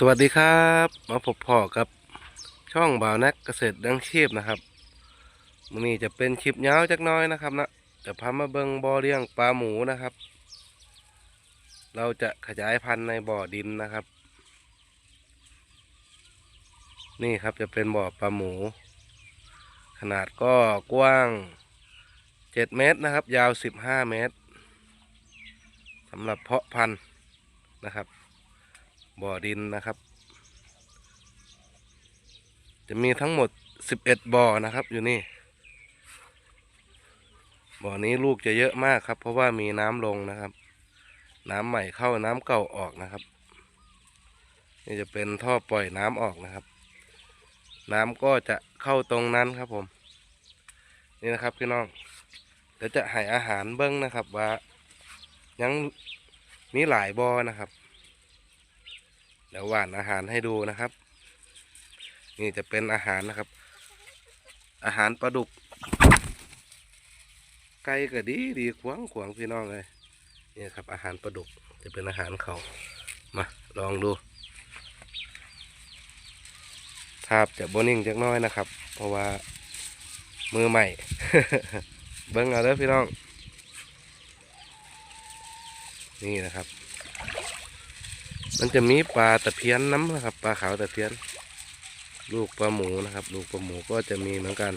สวัสดีครับ มาพบพ่อกับช่องบ่าวนักเกษตรดังชีพนะครับวันนี้จะเป็นคลิปยาวจักน้อยนะครับนะจะพามาเบิงบ่อเลี้ยงปลาหมูนะครับ เราจะขยายพันธุ์ในบ่อดินนะครับ นี่ครับจะเป็นบ่อปลาหมู ขนาดก็กว้าง7เมตรนะครับ ยาว15เมตรสำหรับเพาะพันธุ์นะครับ บ่อดินนะครับ จะมีทั้งหมด11บ่อนะครับ อยู่นี่ บ่อนี้ลูกจะเยอะมากครับ เพราะว่ามีน้ำลงนะครับ น้ำใหม่เข้าน้ำเก่าออกนะครับ นี่จะเป็นท่อปล่อยน้ำออกนะครับ น้ำก็จะเข้าตรงนั้นครับผม นี่นะครับพี่น้องเดี๋ยวจะให้อาหารเบิ้งนะครับว่ายังมีหลายบ่อนะครับ ดี๋ยวหว่านอาหารให้ดูนะครับ นี่จะเป็นอาหารนะครับ อาหารปลาดุก ไก่ก็ดีดีขวางขวางพี่น้องเลยนี่ครับ อาหารปลาดุกจะเป็นอาหารเขามาลองดูทาบจะโบนิ่งจักน้อยนะครับ เพราะว่ามือใหม่ เบิ้งเอาเด้อพี่น้อง นี่นะครับ มันจะมีปลาตะเพียนน้ำนะครับ ปลาขาวตะเพียน ลูกปลาหมูนะครับ ลูกปลาหมูก็จะมีเหมือนกัน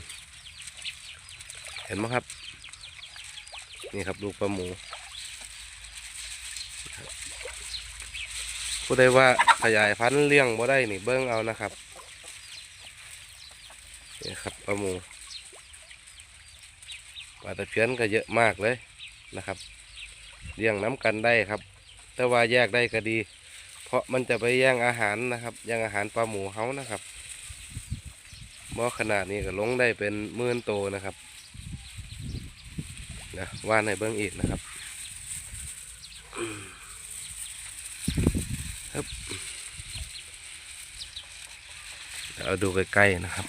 เห็นไหมครับ นี่ครับลูกปลาหมูผู้ใดว่าขยายพันธุ์เลี้ยงบ่ได้นี่เบิ้งเอานะครับนี่ครับปลาหมูปลาตะเพียนก็เยอะมากเลยนะครับเลี้ยงน้ำกันได้ครับ แต่ว่าแยกได้ก็ดี เพราะมันจะไปแย่งอาหารนะครับแย่งอาหารปลาหมูเฮานะครับหม้อขนาดนี้ก็ลงได้เป็นหมื่นโตนะครับนะว่านในเบื้องอีกนะครับครับเดี๋ยวเอาดูใกล้ๆนะครับ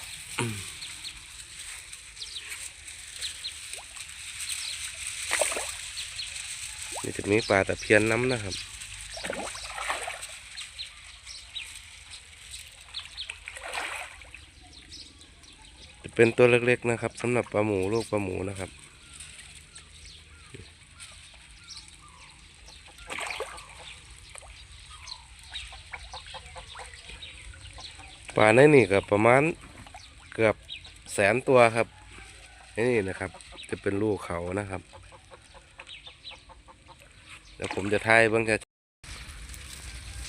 นี่จะมีปลาตะเพียนน้ำนะครับ เป็นตัวเล็กๆนะครับสำหรับปลาหมูลูกปลาหมูนะครับ ปลาในนี่ก็ประมาณเกือบแสนตัวครับนี่นะครับ จะเป็นลูกเขานะครับเดี๋ยวผมจะทายเบิ่งจะ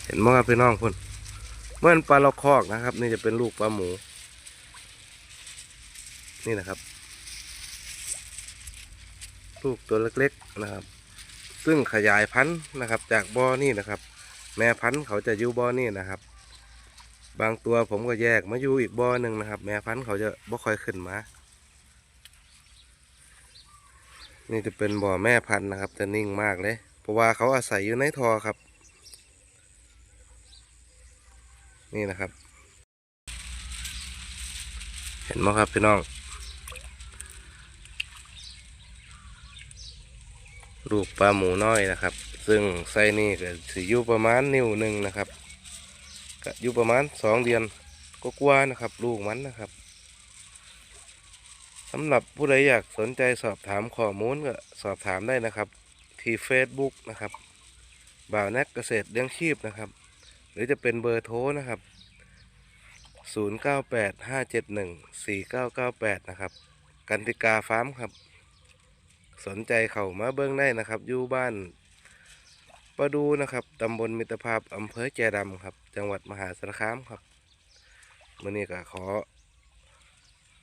เห็นมั้งครับพี่น้องคุณเมื่อปลาล็อกคอกนะครับ นี่จะเป็นลูกปลาหมู นี่นะครับ ลูกตัวเล็กๆนะครับ ซึ่งขยายพันธุ์นะครับ จากบ่อนี่นะครับ แม่พันธุ์เขาจะอยู่บ่อนี่นะครับ บางตัวผมก็แยกมาอยู่อีกบ่อหนึ่งนะครับ แม่พันธุ์เขาจะบ่ค่อยขึ้นมา นี่จะเป็นบ่อแม่พันธุ์นะครับ จะนิ่งมากเลย เพราะว่าเขาอาศัยอยู่ในทอครับ นี่นะครับ เห็นไหมครับพี่น้อง ลูกปลาหมูน้อยนะครับ ซึ่งไส้นี่ก็สิอยู่ประมาณนิ้วหนึ่งนะครับก็อยู่ประมาณสองเดือนก็กว่านะครับ ลูกมันนะครับสำหรับผู้ใดอยากสนใจสอบถามข้อมูลก็สอบถามได้นะครับ ที่ Facebook นะครับบ่าวแนกเกษตรเลี้ยงชีพนะครับ หรือจะเป็นเบอร์โทรนะครับ 0985714998 นะครับ กันติกาฟาร์มครับ สนใจเข้ามาเบิ้งได้นะครับอยู่บ้านประดูนะครับตำบลมิตรภาพอำเภอแจดำครับ จังหวัดมหาสารคามครับมื่อนี้ก็ขอ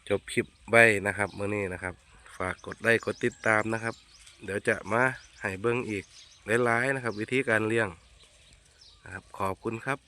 จบคลิปไว้นะครับมื่อนี้นะครับ ฝากกดไลค์กดติดตามนะครับ เดี๋ยวจะมาให้เบิ้งอีกหลายๆนะครับ วิธีการเลี้ยงนะครับ ขอบคุณครับ